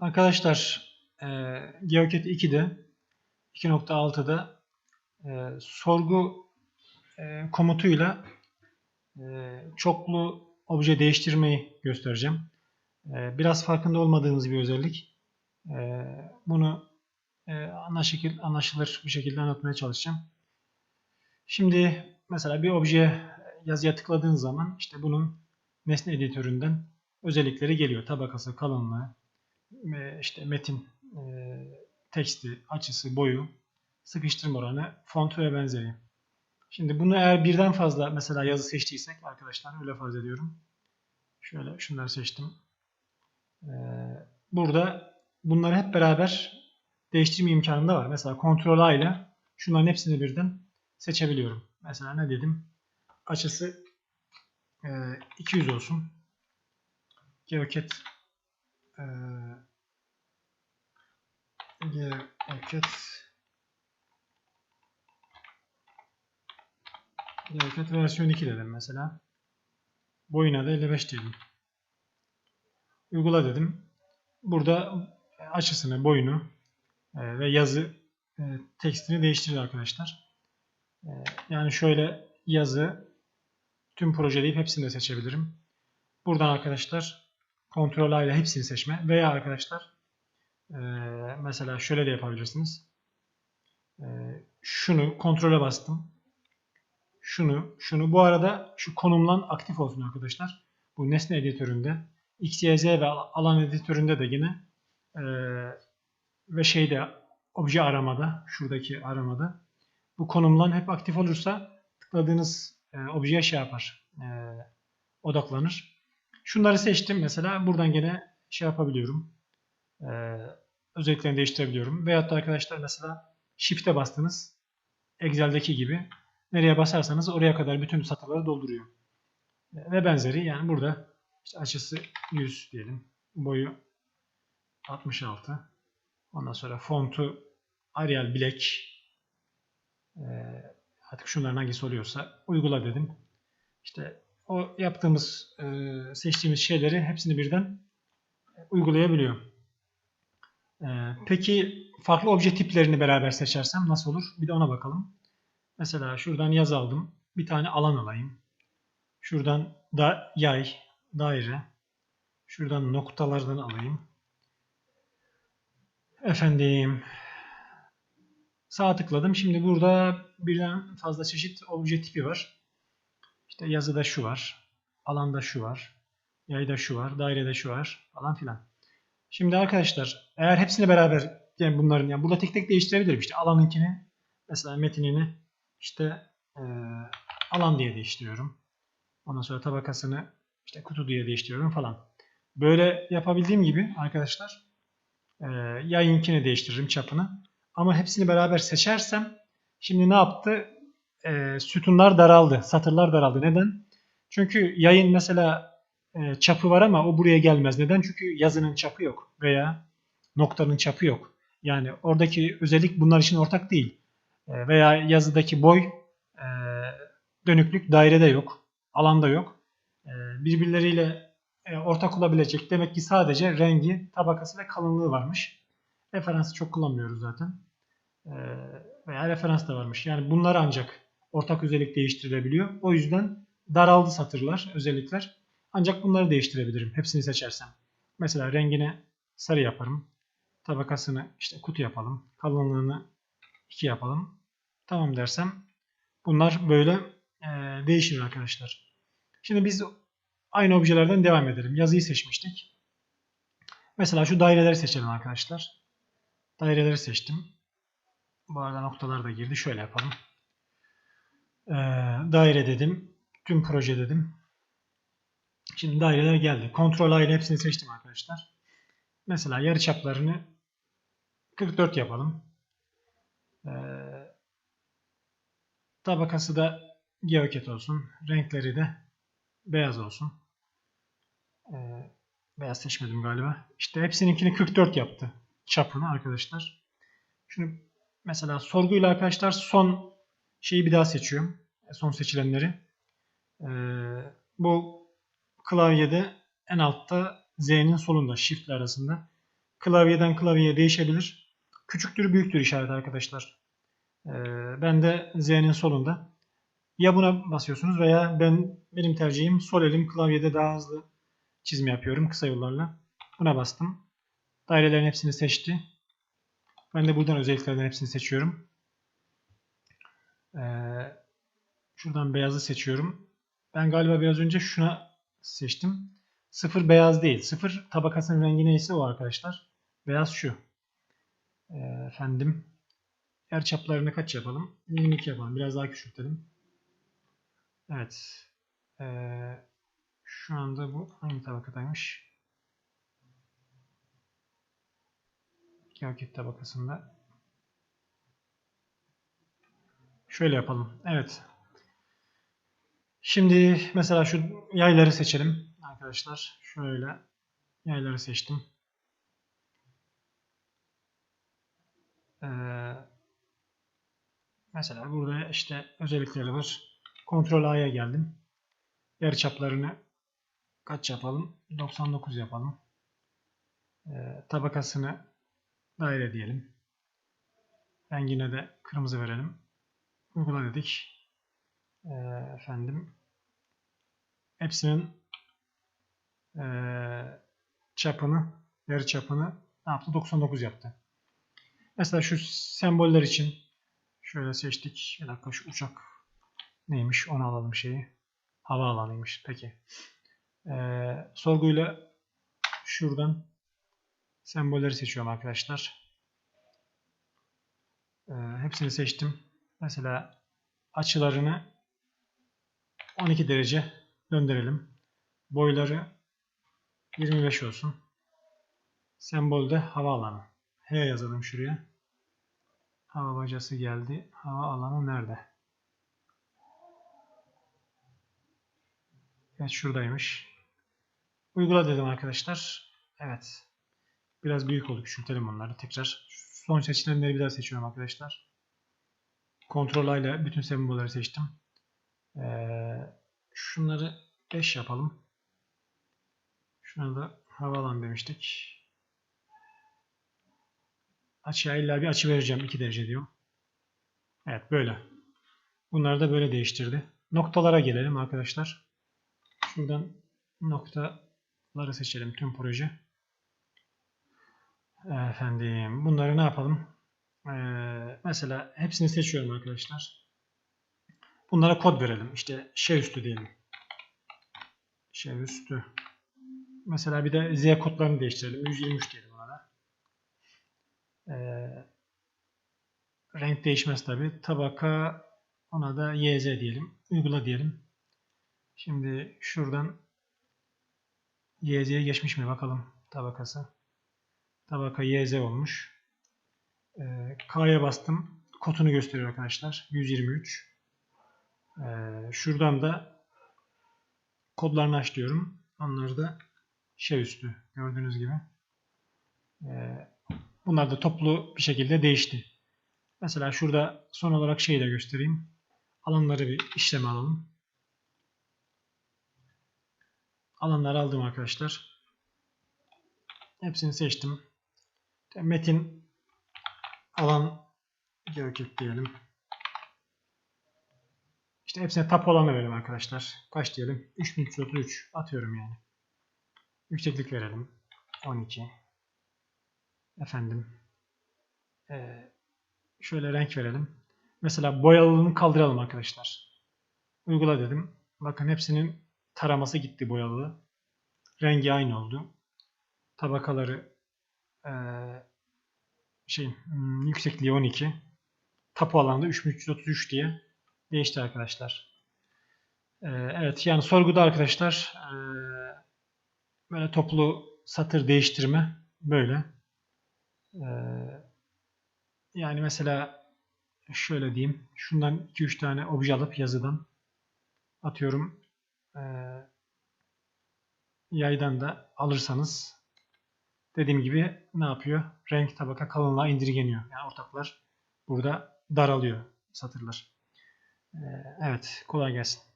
Arkadaşlar e, GeoCat 2'de 2.6'da e, sorgu e, komutuyla e, çoklu obje değiştirmeyi göstereceğim. E, biraz farkında olmadığınız bir özellik. E, bunu e, şekil, anlaşılır bir şekilde anlatmaya çalışacağım. Şimdi mesela bir objeye yazıya tıkladığınız zaman işte bunun nesne editöründen özellikleri geliyor. Tabakası, kalınlığı, işte metin e, teksti, açısı, boyu, sıkıştırma oranı, fontu ve benzeri. Şimdi bunu eğer birden fazla mesela yazı seçtiysek arkadaşlar öyle farz ediyorum. Şöyle şunları seçtim. E, burada bunları hep beraber değiştirme imkanım da var. Mesela Ctrl A ile şunların hepsini birden seçebiliyorum. Mesela ne dedim? Açısı e, 200 olsun. GeoCat e, GeoCat GeoCat versiyon 2 dedim mesela. Boyuna da 55 dedim. Uygula dedim. Burada açısını, boyunu e, ve yazı e, tekstini değiştirir arkadaşlar. E, yani şöyle yazı tüm proje deyip hepsini de seçebilirim. Buradan arkadaşlar A ile hepsini seçme veya arkadaşlar e, mesela şöyle de yapabilirsiniz. E, şunu kontrole bastım. Şunu, şunu. Bu arada şu konumlan aktif olsun arkadaşlar. Bu nesne editöründe. X, Y, Z ve alan editöründe de yine e, ve şeyde obje aramada, şuradaki aramada bu konumlan hep aktif olursa tıkladığınız e, objeye şey yapar, e, odaklanır. Şunları seçtim mesela. Buradan gene şey yapabiliyorum. E, özelliklerini değiştirebiliyorum. Veyahut da arkadaşlar mesela Shift'e bastınız. Excel'deki gibi. Nereye basarsanız oraya kadar bütün satırları dolduruyor. E, ve benzeri yani burada işte açısı 100 diyelim. Boyu 66. Ondan sonra fontu Arial Black. E, artık şunların hangisi oluyorsa uygula dedim. İşte o yaptığımız, e, seçtiğimiz şeyleri hepsini birden uygulayabiliyor. E, peki farklı obje tiplerini beraber seçersem nasıl olur? Bir de ona bakalım. Mesela şuradan yaz aldım. Bir tane alan alayım. Şuradan da yay, daire. Şuradan noktalardan alayım. Efendim sağ tıkladım. Şimdi burada birden fazla çeşit obje tipi var. İşte yazıda şu var. Alanda şu var. Yayda şu var. Dairede şu var. Falan filan. Şimdi arkadaşlar eğer hepsini beraber yani bunların yani burada tek tek değiştirebilirim. İşte alanınkini mesela metinini işte e, alan diye değiştiriyorum. Ondan sonra tabakasını işte kutu diye değiştiriyorum falan. Böyle yapabildiğim gibi arkadaşlar e, yayınkini değiştiririm çapını. Ama hepsini beraber seçersem şimdi ne yaptı? E, sütunlar daraldı, satırlar daraldı. Neden? Çünkü yayın mesela e, çapı var ama o buraya gelmez. Neden? Çünkü yazının çapı yok veya noktanın çapı yok. Yani oradaki özellik bunlar için ortak değil. E, veya yazıdaki boy e, dönüklük dairede yok, alanda yok. E, birbirleriyle e, ortak olabilecek. Demek ki sadece rengi, tabakası ve kalınlığı varmış. Referansı çok kullanmıyoruz zaten. E, veya referans da varmış. Yani bunlar ancak ortak özellik değiştirilebiliyor. O yüzden daraldı satırlar, özellikler. Ancak bunları değiştirebilirim. Hepsini seçersem. Mesela rengini sarı yaparım. Tabakasını işte kutu yapalım. Kalınlığını 2 yapalım. Tamam dersem bunlar böyle e, değişir arkadaşlar. Şimdi biz aynı objelerden devam edelim. Yazıyı seçmiştik. Mesela şu daireleri seçelim arkadaşlar. Daireleri seçtim. Bu arada noktalar da girdi. Şöyle yapalım. Ee, daire dedim. Tüm proje dedim. Şimdi daireler geldi. Ctrl A ile hepsini seçtim arkadaşlar. Mesela yarıçaplarını 44 yapalım. Ee, tabakası da geoket olsun. Renkleri de beyaz olsun. Ee, beyaz seçmedim galiba. İşte hepsininkini 44 yaptı. Çapını arkadaşlar. Şunu mesela sorguyla arkadaşlar son şeyi bir daha seçiyorum. Son seçilenleri. Ee, bu klavyede en altta Z'nin solunda Shift arasında klavyeden klavyeye değişebilir. Küçüktür büyüktür işaret arkadaşlar. Ee, ben de Z'nin solunda. Ya buna basıyorsunuz veya ben benim tercihim sol elim klavyede daha hızlı çizim yapıyorum kısa yollarla. Buna bastım. Dairelerin hepsini seçti. Ben de buradan özelliklerden hepsini seçiyorum. Ee, şuradan beyazı seçiyorum. Ben galiba biraz önce şuna seçtim. Sıfır beyaz değil. Sıfır tabakasının rengi neyse o arkadaşlar. Beyaz şu. Ee, efendim. Yer çaplarını kaç yapalım? 22 yapalım. Biraz daha küçültelim. Evet. Ee, şu anda bu hangi tabakadaymış? Geoket tabakasında. Şöyle yapalım. Evet. Şimdi mesela şu yayları seçelim arkadaşlar. Şöyle yayları seçtim. Ee, mesela burada işte özellikleri var. Kontrol A'ya geldim. Yer çaplarını kaç yapalım? 99 yapalım. Ee, tabakasını daire diyelim. Rengine de kırmızı verelim. Uygula dedik. Ee, efendim. Hepsinin ee, çapını, yarı çapını ne yaptı? 99 yaptı. Mesela şu semboller için şöyle seçtik. Bir dakika şu uçak neymiş onu alalım şeyi. Havaalanıymış. Peki. Ee, sorguyla şuradan sembolleri seçiyorum arkadaşlar. Ee, hepsini seçtim. Mesela açılarını 12 derece döndürelim. Boyları 25 olsun. Sembolde havaalanı. H yazalım şuraya. Hava bacası geldi. Hava alanı nerede? Evet şuradaymış. Uygula dedim arkadaşlar. Evet. Biraz büyük oldu. Küçültelim onları tekrar. Son seçilenleri bir daha seçiyorum arkadaşlar. A ile bütün sembolleri seçtim. Ee, şunları 5 yapalım. Şuna da havalan demiştik. Açıya illa bir açı vereceğim. 2 derece diyor. Evet böyle. Bunları da böyle değiştirdi. Noktalara gelelim arkadaşlar. Şuradan noktaları seçelim. Tüm proje. Efendim bunları ne yapalım? Ee, mesela hepsini seçiyorum arkadaşlar. Bunlara kod verelim. İşte şey üstü diyelim. Şey üstü. Mesela bir de Z kodlarını değiştirelim. 123 diyelim ona. Ee, renk değişmez tabi. Tabaka ona da YZ diyelim. Uygula diyelim. Şimdi şuradan YZ'ye geçmiş mi bakalım tabakası. Tabaka YZ olmuş. Ee, K'ya bastım. Kodunu gösteriyor arkadaşlar. 123. Ee, şuradan da kodlarını aç diyorum. Onları da şey üstü gördüğünüz gibi. Ee, bunlar da toplu bir şekilde değişti. Mesela şurada son olarak şeyi de göstereyim. Alanları bir işleme alalım. Alanları aldım arkadaşlar. Hepsini seçtim. Metin alan geoket diyelim. İşte hepsine tap olanı verelim arkadaşlar. Kaç diyelim? 3333 atıyorum yani. Yükseklik verelim. 12. Efendim. Ee, şöyle renk verelim. Mesela boyalılığını kaldıralım arkadaşlar. Uygula dedim. Bakın hepsinin taraması gitti boyalı. Rengi aynı oldu. Tabakaları ee, şey hmm, yüksekliği 12. Tapu alanda 3333 diye değişti arkadaşlar. Ee, evet yani sorguda arkadaşlar ee, böyle toplu satır değiştirme böyle. Ee, yani mesela şöyle diyeyim. Şundan 2-3 tane obje alıp yazıdan atıyorum yaydan da alırsanız dediğim gibi ne yapıyor? Renk tabaka kalınlığa indirgeniyor. Yani ortaklar burada daralıyor satırlar. Ee, evet kolay gelsin.